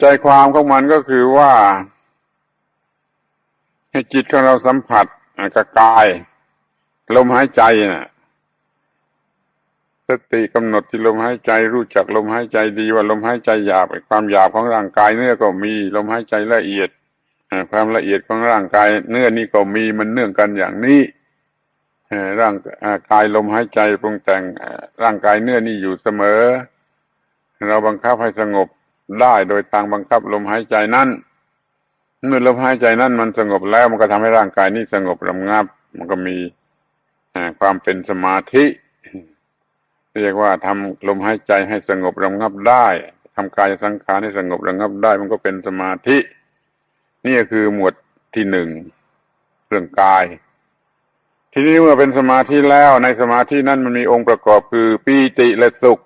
ใจความของมันก็คือว่า ให้จิตของเราสัมผัสกับกาย ลมหายใจน่ะสติกำหนดที่ลมหายใจรู้จักลมหายใจดีว่าลมหายใจหยาบความหยาบของร่างกายเนื้อก็มีลมหายใจละเอียดความละเอียดของร่างกาย เนื้อนี่ก็มีมันเนื่องกันอย่างนี้ร่างกายลมหายใจปรุงแต่งร่างกายเนื้อนี่อยู่เสมอ เราบังคับให้สงบ ได้โดยทางบังคับลมหายใจนั้นเมื่อลมหายใจนั้นมันสงบแล้วมันก็ทำให้ร่างกายนี้สงบระงับ มันก็มีความเป็นสมาธิ เรียกว่าทำลมหายใจให้สงบระงับได้ทำกายสังขารให้สงบระงับได้ มันก็เป็นสมาธิ นี่คือหมวดที่หนึ่งเรื่องกาย ทีนี้เมื่อเป็นสมาธิแล้วในสมาธินั้นมันมีองค์ประกอบคือปีติและสุข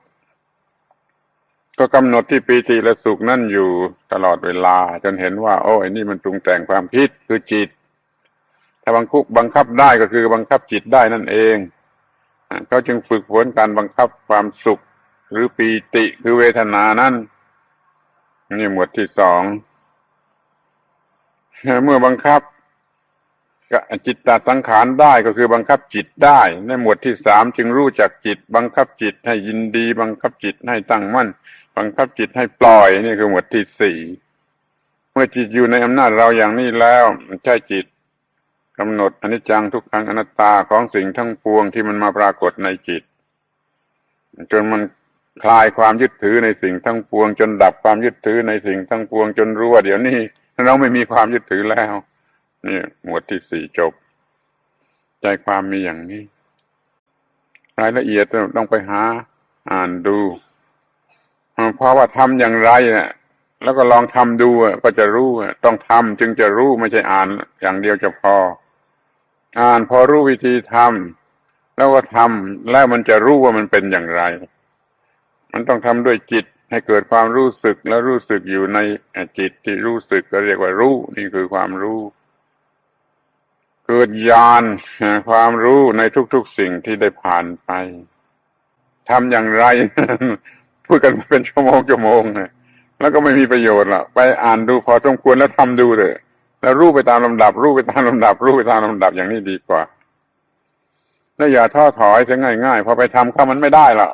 ก็กำหนดที่ปีติและสุขนั่นอยู่ตลอดเวลา จนเห็นว่า โอ้ไอ้นี่มันปรุงแต่งความคิดคือจิต ถ้าบังคับบังคับได้ก็คือบังคับจิตได้นั่นเองเขาจึงฝึกฝนการบังคับความสุข หรือปีติคือเวทนานั้นนี่หมวดที่สองเมื่อบังคับจิตตสังขารได้ก็คือบังคับจิตได้ ในหมวดที่สามจึงรู้จักจิต บังคับจิตให้ยินดี บังคับจิตให้ตั้งมั่น บังคับจิตให้ปล่อยนี่คือหมวดที่สี่เมื่อจิตอยู่ในอำนาจเราอย่างนี้แล้วใช่จิตกำหนดอนิจจังทุกขังอนัตตาของสิ่งทั้งปวงที่มันมาปรากฏในจิต จนมันคลายความยึดถือในสิ่งทั้งปวง จนดับความยึดถือในสิ่งทั้งปวง จนรู้ว่าเดี๋ยวนี้เราไม่มีความยึดถือแล้วนี่หมวดที่สี่จบ ใจความมีอย่างนี้ รายละเอียดต้องไปหา อ่านดู เพราะว่าทำอย่างไรเนี่ยแล้วก็ลองทำดูก็จะรู้ต้องทำจึงจะรู้ไม่ใช่อ่าน อย่างเดียวจะพอ อ่านพอรู้วิธีทำแล้วก็ทำแล้วมันจะรู้ว่ามันเป็นอย่างไร มันต้องทำด้วยจิตให้เกิดความรู้สึกแล้วรู้สึกอยู่ในจิตที่รู้สึกก็เรียกว่ารู้นี่คือความรู้เกิดญาณความรู้ในทุกๆสิ่งที่ได้ผ่านไปทำอย่างไร พูดกันเป็นชั่วโมงชั่วโมงเนี่ยแล้วก็ไม่มีประโยชน์ละไปอ่านดูพอสมควรแล้วทำดูเลยแล้วรู้ไปตามลำดับ รู้ไปตามลำดับ รู้ไปตามลำดับอย่างนี้ดีกว่า แล้วอย่าท้อถอยจะง่ายๆพอไปทำข้ามันไม่ได้ละ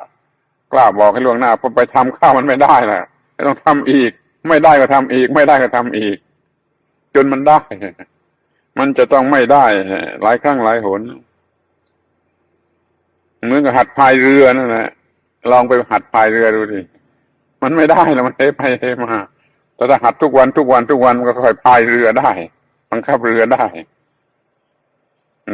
กล้าบอกให้ล่วงหน้าพอไปทำข้ามันไม่ได้ละต้องทำอีก ไม่ได้ก็ทำอีก ไม่ได้ก็ทำอีก จนมันได้ มันจะต้องไม่ได้หลายครั้งหลายหนเหมือนกับหัดพายเรือนั่นแหละ ลองไปหัดพายเรือดูดิมันไม่ได้แล้วมันเทไปเทมาแต่ถ้าหัดทุกวันทุกวันทุกวันมันก็ค่อยพายเรือได้บังคับเรือได้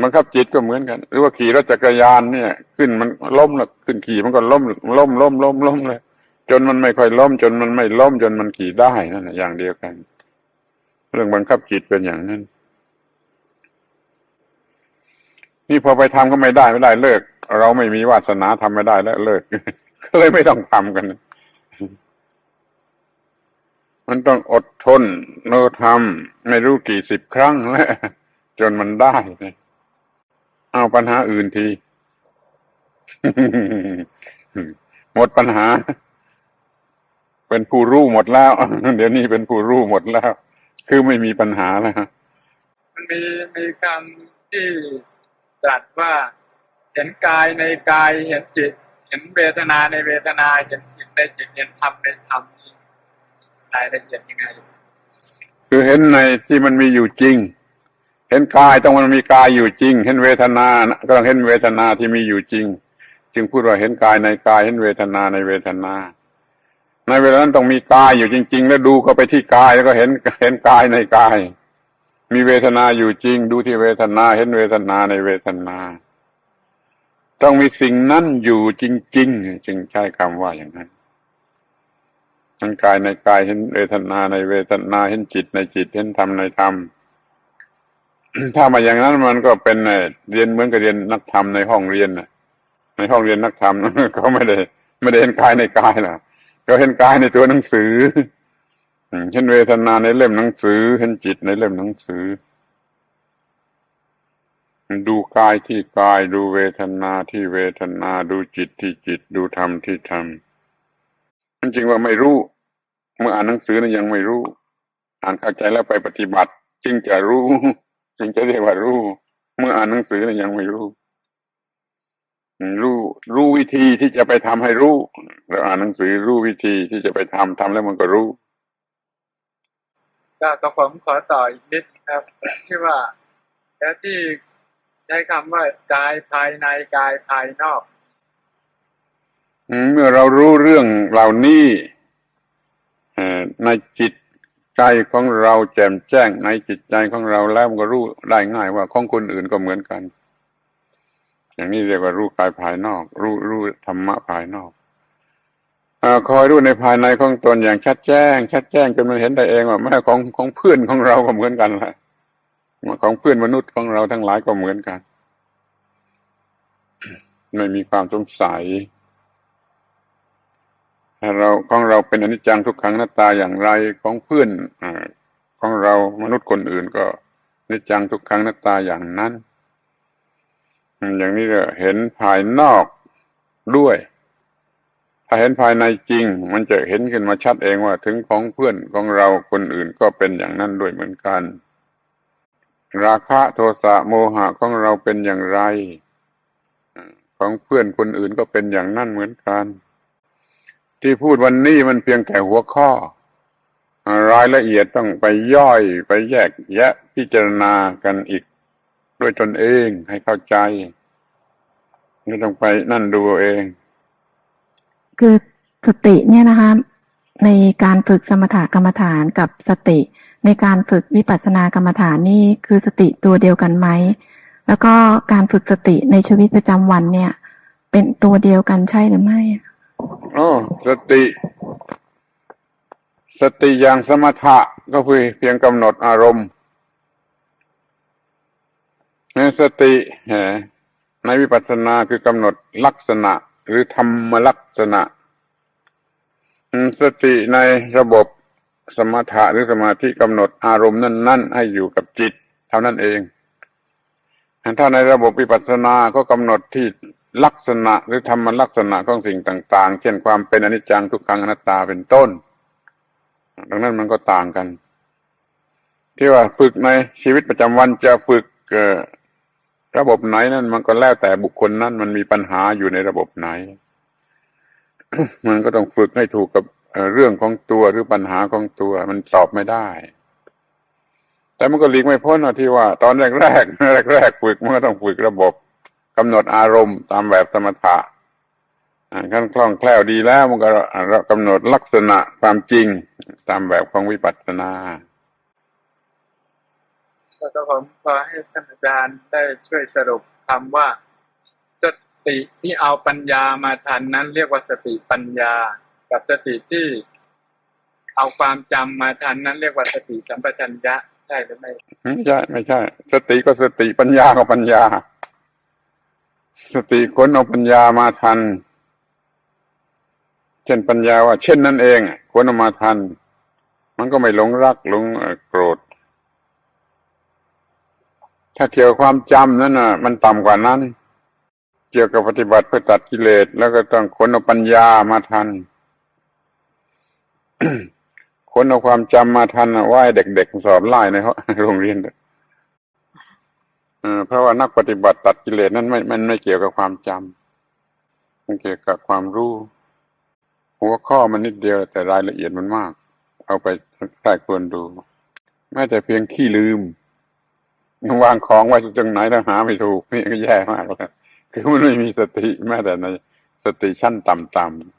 บังคับจิตก็เหมือนกัน หรือว่าขี่รถจักรยานเนี่ย ขึ้นมันล้มแล้วขึ้นขี่มันก็ล้มล้มล้มล้มล้มเลยจนมันไม่ค่อยล้ม จนมันไม่ล้ม จนมันขี่ได้นั่นแหละอย่างเดียวกัน เรื่องบังคับจิตเป็นอย่างนั้นนี่พอไปทำก็ไม่ได้ไม่ได้เลิก เราไม่มีวาสนาทำไม่ได้แล้วเลิก เลยไม่ต้องทำกัน มันต้องอดทนโนทำไม่รู้กี่สิบครั้งแล้ว จนมันได้เนี่ยเอาปัญหาอื่นที หมดปัญหา เป็นผู้รู้หมดแล้ว เดี๋ยวนี้เป็นผู้รู้หมดแล้ว คือไม่มีปัญหาแล้วมันมีมีคำที่ตรัสว่าเห็นกายในกายเห็นจิต เห็นเวทนาในเวทนาเห็นจิตในจิตเห็นธรรมในธรรมนี่รายละเอียดยังไง คือเห็นในที่มันมีอยู่จริง เห็นกายต้องมันมีกายอยู่จริง เห็นเวทนา ก็ต้องเห็นเวทนาที่มีอยู่จริง จึงพูดว่าเห็นกายในกายเห็นเวทนาในเวทนา ในเวลานั้นต้องมีกายอยู่จริง ๆ แล้วดูเข้าไปที่กายแล้วก็เห็นเห็นกายในกาย มีเวทนาอยู่จริง ดูที่เวทนา เห็นเวทนาในเวทนา ต้องมีสิ่งนั้นอยู่จริง ๆ จึงใช้คำว่าอย่างนั้นเห็นกายในกายเห็นเวทนาในเวทนาเห็นจิตในจิตเห็นธรรมในธรรมถ้ามาอย่างนั้นมันก็เป็นเรียนเหมือนกับเรียนนักธรรมในห้องเรียนในห้องเรียนนักธรรมเขาไม่ได้ไม่ได้เห็นกายในกายหรอกเขาเห็นกายในตัวหนังสือเห็นเวทนาในเล่มหนังสือ เห็นจิตในเล่มหนังสือ ดูกายที่กาย ดูเวทนาที่เวทนา ดูจิตที่จิต ดูธรรมที่ธรรมมันจริงว่าไม่รู้ เมื่ออ่านหนังสือนั้นยังไม่รู้ อ่านเข้าใจแล้วไปปฏิบัติ จึงจะรู้ จึงจะเรียกว่ารู้ เมื่ออ่านหนังสือนั้นยังไม่รู้ รู้รู้วิธีที่จะไปทำให้รู้เราอ่านหนังสือรู้วิธีที่จะไปทำทำแล้วมันก็รู้ก็ผมขอต่ออีกนิดครับ ที่ว่าแล้วที่ ใช้คำว่ากายภายในกายภายนอกเมื่อเรารู้เรื่องเหล่านี้ในจิตใจของเราแจ่มแจ้งในจิตใจของเราแล้วมันก็รู้ได้ง่ายว่าของคนอื่นก็เหมือนกัน อย่างนี้เรียกว่ารู้กายภายนอก รู้รู้ธรรมะภายนอกอคอยรู้ในภายในของตนอย่างชัดแจ้ง ชัดแจ้งจนมันเห็นได้เองว่าแม่ของของเพื่อนของเราก็เหมือนกันแหละ ของเพื่อนมนุษย์ของเราทั้งหลายก็เหมือนกัน ไม่มีความสงสัยถ้าเราของเราเป็นอนิจจังทุกขังหน้าตาอย่างไรของเพื่อนอของเรามนุษย์คนอื่นก็อนิจจังทุกขังหน้าตาอย่างนั้น อย่างนี้ก็เห็นภายนอกด้วย ถ้าเห็นภายในจริง มันจะเห็นขึ้นมาชัดเองว่าถึงของเพื่อนของเราคนอื่นก็เป็นอย่างนั้นด้วยเหมือนกัน ราคะโทสะโมหะของเราเป็นอย่างไร ของเพื่อนคนอื่นก็เป็นอย่างนั้นเหมือนกัน ที่พูดวันนี้มันเพียงแค่หัวข้อ รายละเอียดต้องไปย่อยไปแยกแยะพิจารณากันอีก ด้วยตนเองให้เข้าใจไม่ต้องไปนั่นดูเอง คือสติเนี่ยนะคะ ในการฝึกสมถกรรมฐานกับสติ ในการฝึกวิปัสสนากรรมฐานนี่คือสติตัวเดียวกันไหม แล้วก็การฝึกสติในชีวิตประจำวันเนี่ย เป็นตัวเดียวกันใช่หรือไม่อ๋อสติ สติอย่างสมถะก็คือเพียงกำหนดอารมณ์ในสติในวิปัสสนาคือกำหนดลักษณะ หรือธรรมลักษณะ สติในระบบ สมถะหรือสมาธิกำหนดอารมณ์นั่น ๆ ให้อยู่กับจิต เท่านั้นเองถ้าในระบบวิปัสสนาก็กำหนดที่ลักษณะหรือธรรมลักษณะของสิ่งต่าง ๆ เช่นความเป็นอนิจจังทุกขังอนัตตาเป็นต้น ดังนั้นมันก็ต่างกัน ที่ว่าฝึกในชีวิตประจำวันจะฝึกระบบไหนนั่นมันก็แล้วแต่บุคคลนั้นมันมีปัญหาอยู่ในระบบไหน มันก็ต้องฝึกให้ถูกกับ เรื่องของตัวหรือปัญหาของตัวมันตอบไม่ได้ แต่มันก็หลีกไม่พ้นที่ว่า ตอนแรกแรกแรกแรกๆฝึกมันก็ต้องฝึกระบบกำหนดอารมณ์ตามแบบสมถะขั้นคล่องแคล่วดีแล้วมันก็กำหนดลักษณะความจริงตามแบบของวิปัสสนาก็ผมขอให้ท่านอาจารย์ได้ช่วยสรุปคำว่าสติที่เอาปัญญามาทันนั้นเรียกว่าสติปัญญา กับสติที่เอาความจำมาทันนั้นเรียกว่าสติสัมปชัญญะใช่หรือไม่ไม่ใช่ไม่ใช่ สติก็สติปัญญาก็ปัญญา สติค้นเอาปัญญามาทัน เช่นปัญญาว่า เช่นนั้นเองค้นเอามาทัน มันก็ไม่หลงรักหลงโกรธ ถ้าเกี่ยวความจำนั่นน่ะ มันต่ำกว่านั้น เกี่ยวกับปฏิบัติเพื่อตัดกิเลสแล้วก็ต้องค้นเอาปัญญามาทัน คนเอาความจำมาทันว่าเด็กๆสอบไล่ในห้องโรงเรียนเพราะว่านักปฏิบัติตัดกิเลสนั้นไม่มันไม่เกี่ยวกับความจำมันเกี่ยวกับความรู้ หัวข้อมันนิดเดียวแต่รายละเอียดมันมาก เอาไปใช้ควรดูแม้แต่เพียงขี้ลืมวางของไว้ตรงไหนถ้าหาไม่ถูกนี่ก็แย่มากแล้วคือมันไม่มีสติแม้แต่ในสติชั้นต่ำๆ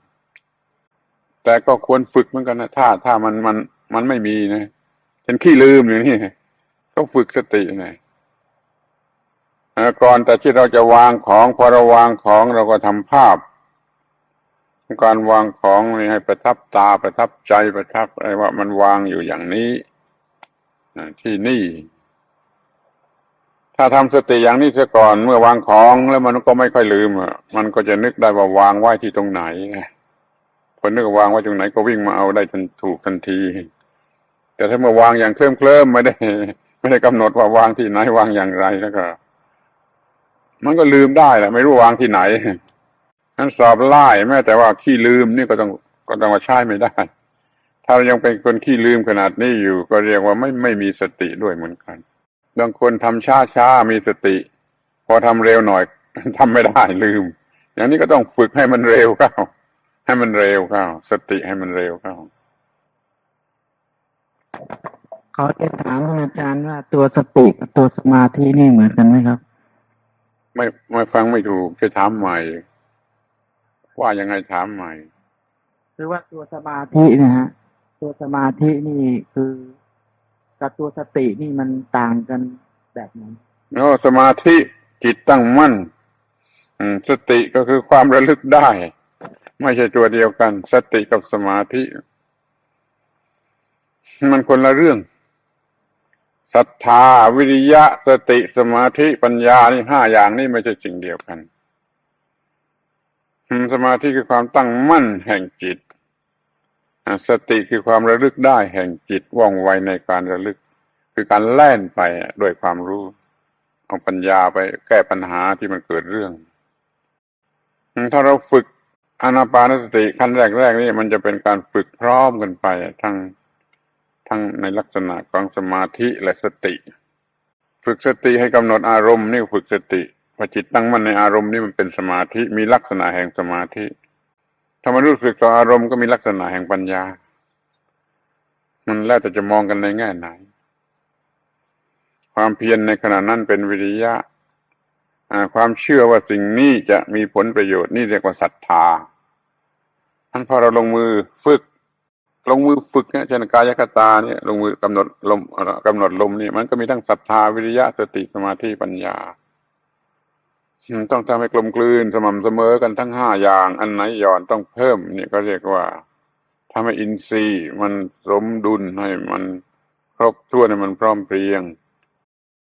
แต่ก็ควรฝึกเหมือนกันนะถ้าถ้ามันมันมันไม่มีนะเป็นขี้ลืมอย่างนี้ต้องฝึกสติหน่อยก่อนแต่ที่เราจะวางของพอเราวางของเราก็ทำภาพ การวางของนี่ให้ประทับตาประทับใจประทับอะไรว่ามันวางอยู่อย่างนี้ที่นี่ ถ้าทำสติอย่างนี้เสียก่อนเมื่อวางของแล้วมันก็ไม่ค่อยลืมมันก็จะนึกได้ว่าวางไว้ที่ตรงไหน พอนึกวาวางไว้ตรงไหนก็วิ่งมาเอาได้ทันถูกทันที แต่ถ้าเมื่อวางอย่างเคลิ้มเคลิ้มไม่ได้ ไม่ได้กำหนดว่าวางที่ไหนวางอย่างไรแล้วก็ มันก็ลืมได้แหละไม่รู้วางที่ไหนนั้นสอบไล่แม้แต่ว่าขี้ลืมนี่ก็ต้องก็ต้องมาใช้ไม่ได้ ถ้าเรายังเป็นคนขี้ลืมขนาดนี้อยู่ ก็เรียกว่าไม่ไม่มีสติด้วยเหมือนกันบางคนทำช้าช้ามีสติ พอทำเร็วหน่อยทำไม่ได้ลืม อย่างนี้ก็ต้องฝึกให้มันเร็วเข้า ให้มันเร็วเข้าสติให้มันเร็วเข้าเขาจะถามท่านอาจารย์ว่าตัวสติกับตัวสมาธินี่เหมือนกันไหมครับ ไม่ไม่ฟังไม่ถูกจะถามใหม่ ว่ายังไงถามใหม่คือว่าตัวสมาธินะฮะตัวสมาธินี่คือกับตัวสตินี่มันต่างกันแบบไหนโอ้สมาธิจิตตั้งมั่นอืมสติก็คือความระลึกได้ ไม่ใช่ตัวเดียวกัน สติกับสมาธิ มันคนละเรื่องศรัทธาวิริยะ สติสมาธิปัญญานี่ห้าอย่างนี่ไม่ใช่สิ่งเดียวกันสมาธิคือความตั้งมั่นแห่งจิต สติคือความระลึกได้แห่งจิตว่องไวในการระลึก คือการแล่นไปด้วยความรู้เอาปัญญาไปแก้ปัญหาที่มันเกิดเรื่อง ถ้าเราฝึก อานาปานสติขั้นแรกๆนี่มันจะเป็นการฝึกพร้อมกันไปทั้งทั้งในลักษณะของสมาธิและสติ ฝึกสติให้กำหนดอารมณ์นี่ฝึกสติพอจิตตั้งมั่นในอารมณ์นี่มันเป็นสมาธิมีลักษณะแห่งสมาธิ ถ้ามันรู้สึกต่ออารมณ์ก็มีลักษณะแห่งปัญญา มันแล้วแต่จะมองกันในแง่ไหน ความเพียรในขณะนั้นเป็นวิริยะ ความเชื่อว่าสิ่งนี้จะมีผลประโยชน์นี่เรียกว่าศรัทธาท่านพอเราลงมือฝึก ลงมือฝึกเนี่ยเช่นกายคตาเนี่ยลงมือกำหนดลมกำหนดลมนี่มันก็มีทั้งศรัทธาวิริยะสติสมาธิปัญญาต้องทำให้กลมกลืนสม่ำเสมอกันทั้งห้าอย่าง อันไหนหย่อนต้องเพิ่มนี่ก็เรียกว่าทำให้อินทรีย์มันสมดุลให้มันครบถ้วนให้มันพร้อมเพรียง